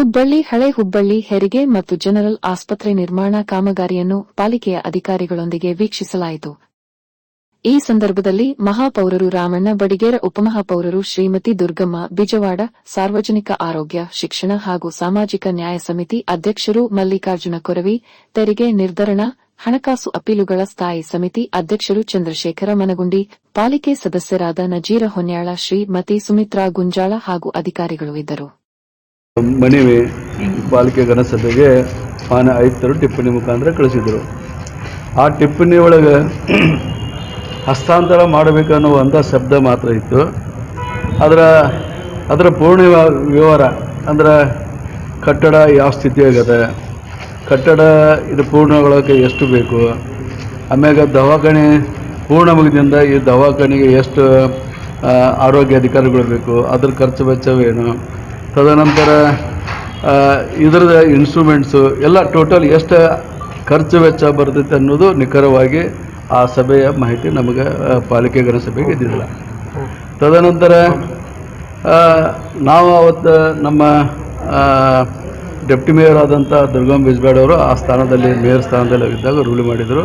ಹುಬ್ಬಳ್ಳಿ, ಹಳೆ ಹುಬ್ಬಳ್ಳಿ, ಹೆರಿಗೆ ಮತ್ತು ಜನರಲ್ ಆಸ್ಪತ್ರೆ ನಿರ್ಮಾಣ ಕಾಮಗಾರಿಯನ್ನು ಪಾಲಿಕೆಯ ಅಧಿಕಾರಿಗಳೊಂದಿಗೆ ವೀಕ್ಷಿಸಲಾಯಿತು. ಈ ಸಂದರ್ಭದಲ್ಲಿ ಮಹಾಪೌರರು ರಾಮಣ್ಣ ಬಡಿಗೇರ, ಉಪಮಹಾಪೌರರು ಶ್ರೀಮತಿ ದುರ್ಗಮ್ಮ, ಬಿಜವಾಡ, ಸಾರ್ವಜನಿಕ ಆರೋಗ್ಯ, ಶಿಕ್ಷಣ ಹಾಗೂ ಸಾಮಾಜಿಕ ನ್ಯಾಯ ಸಮಿತಿ ಅಧ್ಯಕ್ಷರು ಮಲ್ಲಿಕಾರ್ಜುನ ಕೊರವಿ, ತೆರಿಗೆ ನಿರ್ಧರಣ, ಹಣಕಾಸು ಅಪೀಲುಗಳ ಸ್ಥಾಯಿ ಸಮಿತಿ ಅಧ್ಯಕ್ಷರು ಚಂದ್ರಶೇಖರ ಮನಗುಂಡಿ, ಪಾಲಿಕೆ ಸದಸ್ಯರಾದ ನಜೀರ ಹೊನ್ಯಾಳ, ಶ್ರೀಮತಿ ಸುಮಿತ್ರಾ ಗುಂಜಾಳ ಹಾಗೂ ಅಧಿಕಾರಿಗಳು ಇದ್ದರು. ಮನವಿ ಪಾಲಿಕೆ ಘನಸಭೆಗೆ ಮಾನ್ಯ ಆಯುಕ್ತರು ಟಿಪ್ಪಣಿ ಮುಖಾಂತರ ಕಳಿಸಿದರು. ಆ ಟಿಪ್ಪಣಿ ಒಳಗೆ ಹಸ್ತಾಂತರ ಮಾಡಬೇಕನ್ನುವಂಥ ಶಬ್ದ ಮಾತ್ರ ಇತ್ತು. ಅದರ ಅದರ ಪೂರ್ಣ ವಿವರ ಅಂದ್ರೆ ಕಟ್ಟಡ ಯಾವ ಸ್ಥಿತಿಯಾಗದೆ ಕಟ್ಟಡ ಇದು ಪೂರ್ಣಗೊಳ್ಳೋಕೆ ಎಷ್ಟು ಬೇಕು, ಆಮ್ಯಾಗ ದವಾಖಾನೆ ಪೂರ್ಣ ಮುಗಿದಿಂದ ಈ ದವಾಖಾನೆಗೆ ಎಷ್ಟು ಆರೋಗ್ಯ ಅಧಿಕಾರಿಗಳು ಬೇಕು, ಅದ್ರ ಖರ್ಚು ವೆಚ್ಚವೇನು ತದನಂತರ ಇದರದ ಇನ್ಸ್ಟ್ರೂಮೆಂಟ್ಸು ಎಲ್ಲ ಟೋಟಲ್ ಎಷ್ಟು ಖರ್ಚು ವೆಚ್ಚ ಬರ್ತೈತೆ ಅನ್ನೋದು ನಿಖರವಾಗಿ ಆ ಸಭೆಯ ಮಾಹಿತಿ ನಮಗೆ ಪಾಲಿಕೆ ಸಭೆಗೆ ಇದ್ದಿಲ್ಲ ತದನಂತರ ನಾವು ಅವತ್ತು ನಮ್ಮ ಡೆಪ್ಟಿ ಮೇಯರ್ ಆದಂಥ ದುರ್ಗಮ್ ಅವರು ಆ ಸ್ಥಾನದಲ್ಲಿ, ಮೇಯರ್ ಸ್ಥಾನದಲ್ಲಿ ಇದ್ದಾಗ ರೂಲ್ ಮಾಡಿದರು.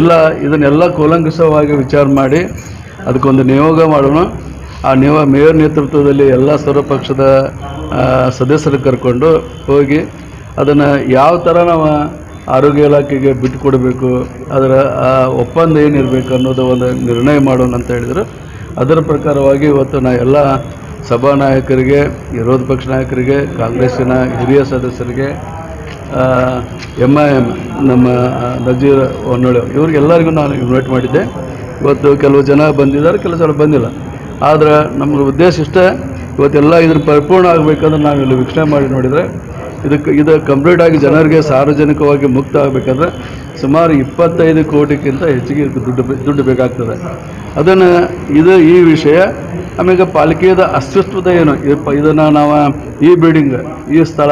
ಇಲ್ಲ, ಇದನ್ನೆಲ್ಲ ಕೂಲಂಕಷವಾಗಿ ವಿಚಾರ ಮಾಡಿ ಅದಕ್ಕೊಂದು ನಿಯೋಗ ಮಾಡೋಣ. ಆ ನೀವು ಮೇಯರ್ ನೇತೃತ್ವದಲ್ಲಿ ಎಲ್ಲ ಸರ್ವಪಕ್ಷದ ಸದಸ್ಯರು ಕರ್ಕೊಂಡು ಹೋಗಿ ಅದನ್ನು ಯಾವ ಥರ ನಾವು ಆರೋಗ್ಯ ಇಲಾಖೆಗೆ ಬಿಟ್ಟು ಕೊಡಬೇಕು ಅದರ ಆ, ಒಪ್ಪಂದ ಏನಿರಬೇಕು ಅನ್ನೋದು ಒಂದು ನಿರ್ಣಯ ಮಾಡೋಣ ಅಂತ ಹೇಳಿದರು. ಅದರ ಪ್ರಕಾರವಾಗಿ ಇವತ್ತು ನಾ ಎಲ್ಲ ಸಭಾನಾಯಕರಿಗೆ ವಿರೋಧ ಪಕ್ಷ ನಾಯಕರಿಗೆ ಕಾಂಗ್ರೆಸ್ಸಿನ ಹಿರಿಯ ಸದಸ್ಯರಿಗೆ ಎಂ ಐ ಎಂ ನಮ್ಮ ನಜೀರ್ ಹೊನ್ನೊಳೆ ಇವ್ರಿಗೆಲ್ಲರಿಗೂ ನಾನು ಇನ್ವೈಟ್ ಮಾಡಿದ್ದೆ. ಇವತ್ತು ಕೆಲವು ಜನ ಬಂದಿದ್ದಾರೆ ಕೆಲವು ಜನ ಬಂದಿಲ್ಲ. ಆದರೆ ನಮ್ಮ ಉದ್ದೇಶ ಇಷ್ಟೇ ಇವತ್ತೆಲ್ಲ ಇದ್ರ ಪರಿಪೂರ್ಣ ಆಗಬೇಕಂದ್ರೆ ನಾವು ಇಲ್ಲಿ ವೀಕ್ಷಣೆ ಮಾಡಿ ನೋಡಿದರೆ, ಇದಕ್ಕೆ ಇದು ಕಂಪ್ಲೀಟ್ ಆಗಿ ಜನರಿಗೆ ಸಾರ್ವಜನಿಕವಾಗಿ ಮುಕ್ತ ಆಗಬೇಕಂದ್ರೆ ಸುಮಾರು ಇಪ್ಪತ್ತೈದು ಕೋಟಿಗಿಂತ ಹೆಚ್ಚಿಗೆ ದುಡ್ಡು ದುಡ್ಡು ಬೇಕಾಗ್ತದೆ. ಅದನ್ನು ಇದು ಈ ವಿಷಯ ಆಮೇಲೆ ಪಾಲಿಕೆಯದ ಅಸ್ತಿತ್ವದ ಏನು ಇದನ್ನು ನಾವು ಈ ಬಿಲ್ಡಿಂಗ್ ಈ ಸ್ಥಳ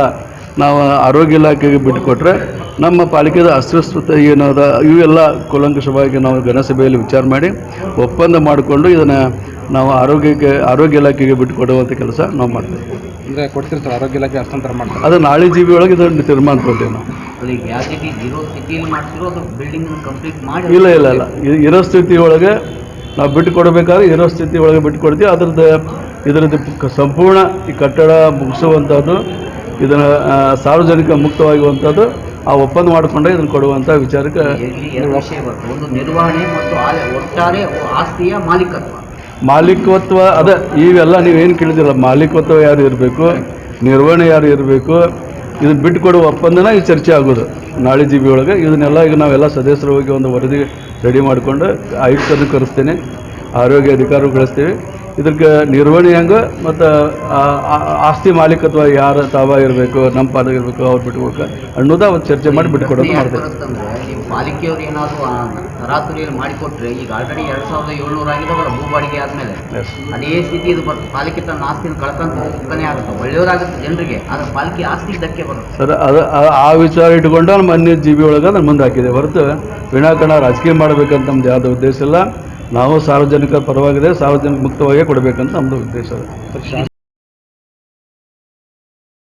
ನಾವು ಆರೋಗ್ಯ ಇಲಾಖೆಗೆ ಬಿಟ್ಟುಕೊಟ್ರೆ ನಮ್ಮ ಪಾಲಿಕೆದ ಅಸ್ವಸ್ಥತೆ ಏನದ ಇವೆಲ್ಲ ಕೂಲಂಕಷವಾಗಿ ನಾವು ಘನಸಭೆಯಲ್ಲಿ ವಿಚಾರ ಮಾಡಿ ಒಪ್ಪಂದ ಮಾಡಿಕೊಂಡು ಇದನ್ನು ನಾವು ಆರೋಗ್ಯಕ್ಕೆ ಆರೋಗ್ಯ ಇಲಾಖೆಗೆ ಬಿಟ್ಟುಕೊಡುವಂಥ ಕೆಲಸ ನಾವು ಮಾಡ್ತೀವಿ. ಅಂದರೆ ಕೊಡ್ತಿರ್ತಾರೆ ಆರೋಗ್ಯ ಇಲಾಖೆ ಹಸ್ತಾಂತರ ಮಾಡ್ತಾರೆ. ಅದು ನಾಳೆ ಜೀವಿ ಬಿ ಒಳಗೆ ಇದನ್ನು ತೀರ್ಮಾನ ಕೊಡ್ತೀವಿ ನಾವು. ಅದು ಈಗ ಯಾವ ಸ್ಥಿತಿ ಮಾಡ್ತಿರೋ ಅದು ಬಿಲ್ಡಿಂಗ್ ಕಂಪ್ಲೀಟ್ ಮಾಡಿ ಇಲ್ಲ ಇಲ್ಲ ಇಲ್ಲ. ಇರೋ ಸ್ಥಿತಿ ಒಳಗೆ ನಾವು ಬಿಟ್ಟು ಕೊಡಬೇಕಾದ್ರೆ ಇರೋ ಸ್ಥಿತಿ ಒಳಗೆ ಬಿಟ್ಟು ಕೊಡ್ತೀವಿ ಅದ್ರದ್ದು ಇದರದ್ದು ಸಂಪೂರ್ಣ ಈ ಕಟ್ಟಡ ಮುಗಿಸುವಂಥದ್ದು ಇದನ್ನು ಸಾರ್ವಜನಿಕ ಮುಕ್ತವಾಗುವಂಥದ್ದು ಆ ಒಪ್ಪಂದ ಮಾಡಿಕೊಂಡೆ ಇದನ್ನು ಕೊಡುವಂಥ ವಿಚಾರಕ್ಕೆ ಒಂದು ನಿರ್ವಹಣೆ ಮತ್ತು ಒಟ್ಟಾರೆ ಆಸ್ತಿಯ ಮಾಲೀಕತ್ವ. ಮಾಲೀಕತ್ವ ಅದೇ ಇವೆಲ್ಲ ನೀವೇನು ಕೇಳಿದಿಲ್ಲ ಮಾಲೀಕತ್ವ ಯಾರು ಇರಬೇಕು ನಿರ್ವಹಣೆ ಯಾರು ಇರಬೇಕು ಇದನ್ನು ಬಿಟ್ಟು ಕೊಡುವ ಒಪ್ಪಂದನ ಈ ಚರ್ಚೆ ಆಗೋದು. ನಾಳೆ ಜಿ ಬಿ ಒಳಗೆ ಇದನ್ನೆಲ್ಲ ಈಗ ನಾವೆಲ್ಲ ಸದಸ್ಯರು ಹೋಗಿ ಒಂದು ವರದಿ ರೆಡಿ ಮಾಡಿಕೊಂಡು ಆಯುಕ್ತರನ್ನು ಕರೆಸ್ತೇನೆ. ಆರೋಗ್ಯ ಅಧಿಕಾರಿ ಕಳಿಸ್ತೀವಿ. ಇದಕ್ಕೆ ನಿರ್ವಹಣೆ ಹೆಂಗೆ ಮತ್ತು ಆಸ್ತಿ ಮಾಲೀಕತ್ವ ಯಾರು ತಾವ ಇರಬೇಕು ನಮ್ಮ ಪಾದ ಇರಬೇಕು ಅವ್ರು ಬಿಟ್ಕೊಡ್ಕ ಅನ್ನೋದು ಅವ್ರು ಚರ್ಚೆ ಮಾಡಿ ಬಿಟ್ಕೊಡೋದು ಮಾಡ್ತೇವೆ. ಪಾಲಿಕೆಯವ್ರು ಏನಾದರೂ ತರಾತುರಿಯಲ್ಲಿ ಮಾಡಿಕೊಟ್ರೆ ಈಗ ಆಲ್ರೆಡಿ ಎರಡು ಸಾವಿರದ ಏಳ್ನೂರು ಅವರ ಭೂ ಬಾಡಿಗೆ ಆದಮೇಲೆ. ಅದೇ ಸ್ಥಿತಿ ಇದು ಬರ್ತದೆ ಪಾಲಿಕೆ ತನ್ನ ಆಸ್ತಿನ ಕಳ್ಕೊಂತ ಹೋಗ್ತಾನೆ ಆಗುತ್ತೆ. ಒಳ್ಳೆಯವರಾಗುತ್ತೆ ಜನರಿಗೆ ಆದರೆ ಪಾಲಿಕೆ ಆಸ್ತಿ ಧಕ್ಕೆ ಬರುತ್ತೆ ಸರ್ ಅದು ಆ- ವಿಚಾರ ಇಟ್ಕೊಂಡು ನಮ್ಮ ಮೊನ್ನೆ ಜಿ ಬಿ ಒಳಗೆ ಅದನ್ನು ಮುಂದೆ ಹಾಕಿದೆ. ಹೊರತು ವಿನಾಕಾರಣ ರಾಜಕೀಯ ಮಾಡಬೇಕಂತ ನಮ್ದು ಯಾವುದೇ ಉದ್ದೇಶ ಇಲ್ಲ. ನಾವು ಸಾರ್ವಜನಿಕರ ಪರವಾಗಿದೆ ಸಾರ್ವಜನಿಕ ಮುಕ್ತವಾಗಿ ಕೊಡಬೇಕಂತ ನಮ್ಮದು ಉದ್ದೇಶ.